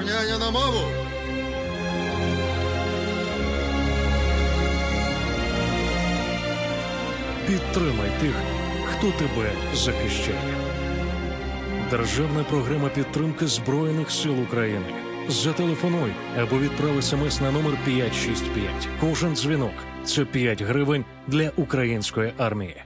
Посилання на мову. Підтримай тих, хто тебе захищає. Державна програма підтримки Збройних сил України. Зателефонуй або відправ смс на номер 565. Кожен дзвінок це 5 гривень для української армії.